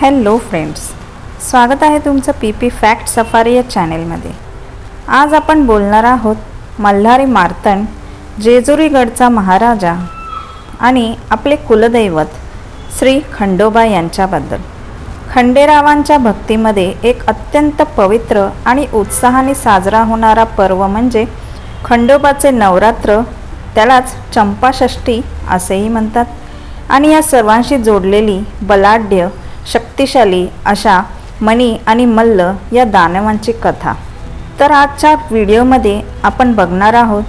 Hello friends स्वागत आहे तुमचं पी पी फॅक्ट सफारी या चॅनेलमध्ये आज आपण बोलणार आहोत मल्हारी मार्तंड जेजुरीगडचा महाराजा आणि आपले कुलदैवत श्री खंडोबा यांच्याबद्दल. खंडेरावांच्या भक्तीमध्ये एक अत्यंत पवित्र आणि उत्साहाने साजरा होणारा पर्व म्हणजे खंडोबाचे नवरात्र त्यालाच चंपाषष्ठी असेही म्हणतात. आणि या सर्वांशी जोडलेली बलाढ्य शक्तिशाली अशा मणी आणि मल्ल या दानवांची कथा. तर आजच्या व्हिडिओमध्ये आपण बघणार आहोत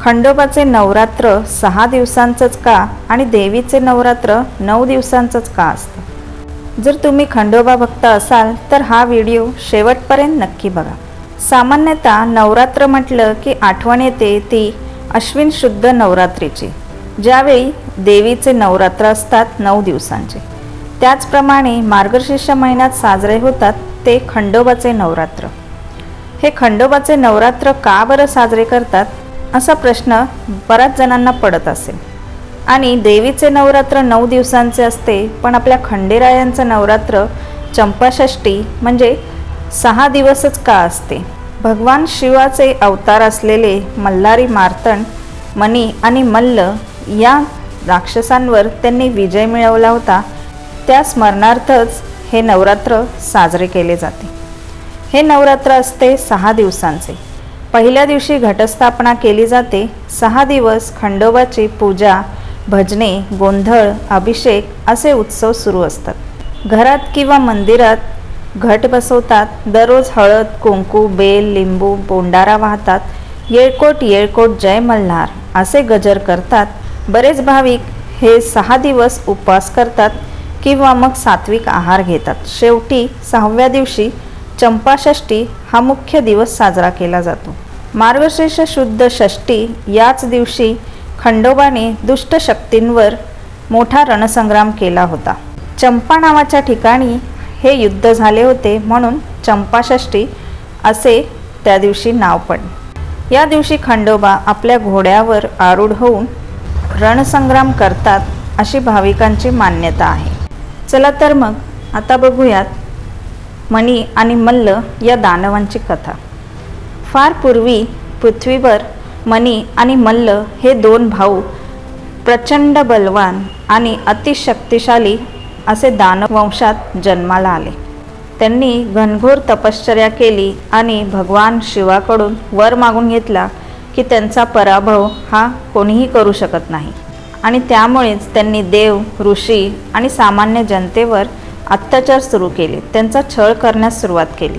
खंडोबाचे नवरात्र सहा दिवसांचंच का आणि देवीचे नवरात्र नऊ दिवसांचंच का असतं? जर तुम्ही खंडोबा भक्त असाल तर हा व्हिडिओ शेवटपर्यंत नक्की बघा. सामान्यतः नवरात्र म्हटलं की आठवण येते ती अश्विन शुद्ध नवरात्रीची ज्यावेळी देवीचे नवरात्र असतात नऊ दिवसांचे. त्याचप्रमाणे मार्गशीर्ष महिन्यात साजरे होतात ते खंडोबाचे नवरात्र. हे खंडोबाचे नवरात्र का बरं साजरे करतात? असा प्रश्न बऱ्याच जणांना पडत असेल आणि देवीचे नवरात्र नऊ दिवसांचे असते पण आपल्या खंडेरायांचं नवरात्र चंपाषष्ठी म्हणजे सहा दिवसच का असते? भगवान शिवाचे अवतार असलेले मल्हारी मार्तण मणी आणि मल्ल या राक्षसांवर त्यांनी विजय मिळवला होता. त्या स्मरणार्थच हे नवरात्र साजरे केले जाते. हे नवरात्र असते सहा दिवसांचे. पहिल्या दिवशी घटस्थापना केली जाते. सहा दिवस खंडोबाची पूजा भजने गोंधळ अभिषेक असे उत्सव सुरू असतात. घरात किंवा मंदिरात घट बसवतात. दररोज हळद कुंकू बेल लिंबू बोंडारा वाहतात. येळकोट येळकोट जय मल्हार असे गजर करतात. बरेच भाविक हे सहा दिवस उपवास करतात. किंवा मग सात्विक आहार घेतात. शेवटी सहाव्या दिवशी चंपाषष्ठी हा मुख्य दिवस साजरा केला जातो. मार्गशीर्ष शुद्ध षष्ठी याच दिवशी खंडोबाने दुष्ट शक्तींवर मोठा रणसंग्राम केला होता. चंपा नावाच्या ठिकाणी हे युद्ध झाले होते म्हणून चंपाषष्ठी असे त्या दिवशी नाव पडले. या दिवशी खंडोबा आपल्या घोड्यावर आरूढ होऊन रणसंग्राम करतात अशी भाविकांची मान्यता आहे. चला तर मग आता बघूयात. मणी आणि मल्ल या दानवांची कथा. फार पूर्वी पृथ्वीवर मणी आणि मल्ल हे दोन भाऊ प्रचंड बलवान आणि अतिशक्तिशाली असे दानवंशात जन्माला आले. त्यांनी घनघोर तपश्चर्या केली आणि भगवान शिवाकडून वर मागून घेतला की त्यांचा पराभव हा कोणीही करू शकत नाही. आणि त्यामुळेच त्यांनी देव ऋषी आणि सामान्य जनतेवर अत्याचार सुरू केले. त्यांचा छळ करण्यास सुरुवात केली.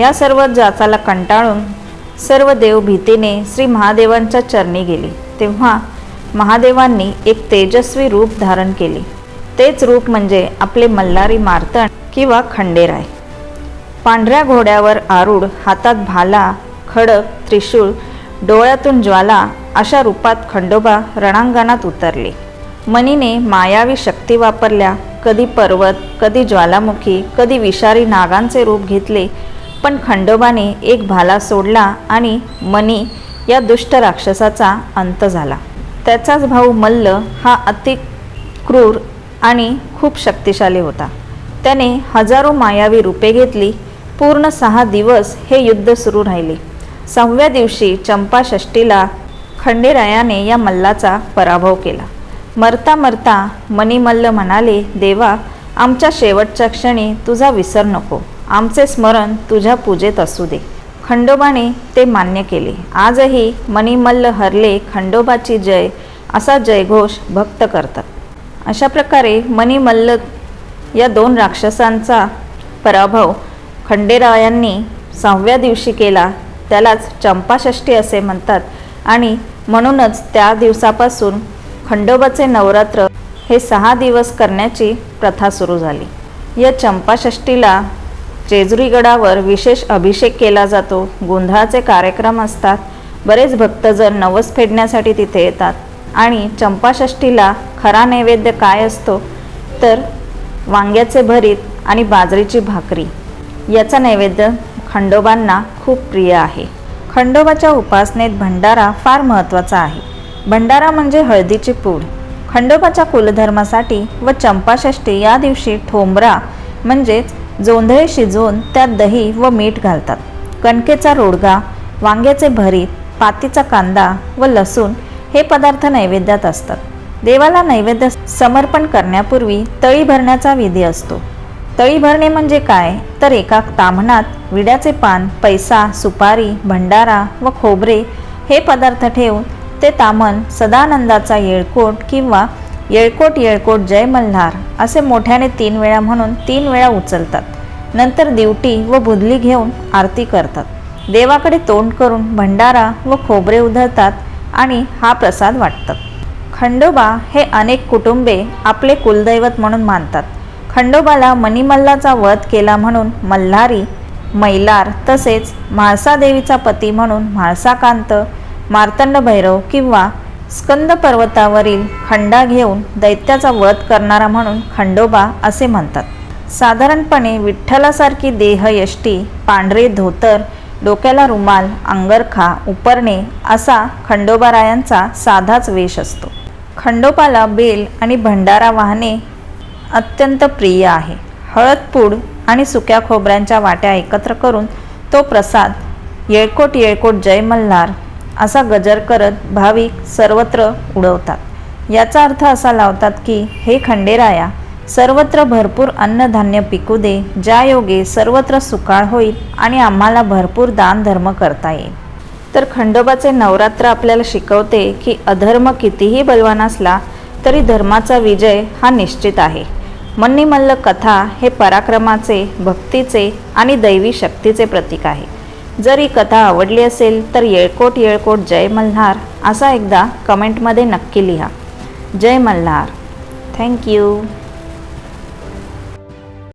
या सर्व जाचाला कंटाळून सर्व देव भीतीने श्री महादेवांच्या चरणी गेले. तेव्हा महादेवांनी एक तेजस्वी रूप धारण केले. तेच रूप म्हणजे आपले मल्हारी मार्तण किंवा खंडेराय. पांढऱ्या घोड्यावर आरूढ हातात भाला खडक त्रिशूळ डोळ्यातून ज्वाला अशा रूपात खंडोबा रणांगणात उतरले. मनीने मायावी शक्ती वापरल्या. कधी पर्वत कधी ज्वालामुखी कधी विषारी नागांचे रूप घेतले. पण खंडोबाने एक भाला सोडला आणि मनी या दुष्ट राक्षसाचा अंत झाला. त्याचाच भाऊ मल्ल हा अति क्रूर आणि खूप शक्तिशाली होता. त्याने हजारो मायावी रूपे घेतली. पूर्ण सहा दिवस हे युद्ध सुरू राहिले. सहाव्या दिवशी चंपाषष्टीला खंडेरायाने या मल्लाचा पराभव केला. मरता मरता मणिमल्ल म्हणाले देवा आमच्या शेवटच्या क्षणी तुझा विसर नको. आमचे स्मरण तुझ्या पूजेत असू दे. खंडोबाने ते मान्य केले. आजही मणिमल्ल हरले खंडोबाची जय असा जयघोष भक्त करतात. अशा प्रकारे मणिमल्ल या दोन राक्षसांचा पराभव खंडेरायांनी सहाव्या दिवशी केला. त्यालाच चंपाषष्ठी असे म्हणतात आणि म्हणूनच त्या दिवसापासून खंडोबाचे नवरात्र हे सहा दिवस करण्याची प्रथा सुरू झाली. या चंपाषष्टीला जेजुरीगडावर विशेष अभिषेक केला जातो. गोंधळाचे कार्यक्रम असतात. बरेच भक्तजन नवस फेडण्यासाठी तिथे येतात. आणि चंपाषष्टीला खरा नैवेद्य काय असतो? तर वांग्याचे भरीत आणि बाजरीची भाकरी. याचा नैवेद्य खंडोबांना खूप प्रिय आहे. खंडोबाच्या उपासनेत भंडारा फार महत्त्वाचा आहे. भंडारा म्हणजे हळदीची पूड. खंडोबाच्या कुलधर्मासाठी व चंपाषष्ठी या दिवशी ठोंबरा म्हणजेच जोंधळे शिजवून त्यात दही व मीठ घालतात. कणकेचा रोडगा वांग्याचे भरीत पातीचा कांदा व लसूण हे पदार्थ नैवेद्यात असतात. देवाला नैवेद्य समर्पण करण्यापूर्वी तळी भरण्याचा विधी असतो. तळी भरणे म्हणजे काय? तर एका ताम्हणात विड्याचे पान पैसा सुपारी भंडारा व खोबरे हे पदार्थ ठेवून ते तामण सदानंदाचा येळकोट किंवा येळकोट येळकोट जय मल्हार असे मोठ्याने तीन वेळा म्हणून तीन वेळा उचलतात. नंतर दिवटी व बुदली घेऊन आरती करतात. देवाकडे तोंड करून भंडारा व खोबरे उधळतात आणि हा प्रसाद वाटतात. खंडोबा हे अनेक कुटुंबे आपले कुलदैवत म्हणून मानतात. खंडोबाला मणिमल्लाचा वध केला म्हणून मल्हारी मैलार तसेच म्हाळसादेवीचा पती म्हणून म्हाळसाकांत मार्तंड भैरव किंवा स्कंद पर्वतावरील खंडा घेऊन दैत्याचा वध करणारा म्हणून खंडोबा असे म्हणतात. साधारणपणे विठ्ठलासारखी देहयष्टी पांढरे धोतर डोक्याला रुमाल अंगरखा उपरणे असा खंडोबारायांचा साधाच वेश असतो. खंडोबाला बेल आणि भंडारा वाहने अत्यंत प्रिय आहे. हळदपूड आणि सुक्या खोबऱ्यांच्या वाट्या एकत्र करून तो प्रसाद येळकोट येळकोट जय मल्हार असा गजर करत भाविक सर्वत्र उडवतात. याचा अर्थ असा लावतात की हे खंडेराया सर्वत्र भरपूर अन्नधान्य पिकू दे ज्या योगे सर्वत्र सुकाळ होईल आणि आम्हाला भरपूर दानधर्म करता येईल. तर खंडोबाचे नवरात्र आपल्याला शिकवते की अधर्म कितीही बलवान असला तरी धर्माचा विजय हा निश्चित आहे. मन्निमल्ल कथा हे पराक्रमाचे भक्तीचे आणि दैवी शक्तीचे प्रतीक आहे. जर ही कथा आवडली असेल तर येळकोट येळकोट जय मल्हार असा एकदा कमेंटमध्ये नक्की लिहा. जय मल्हार. थँक्यू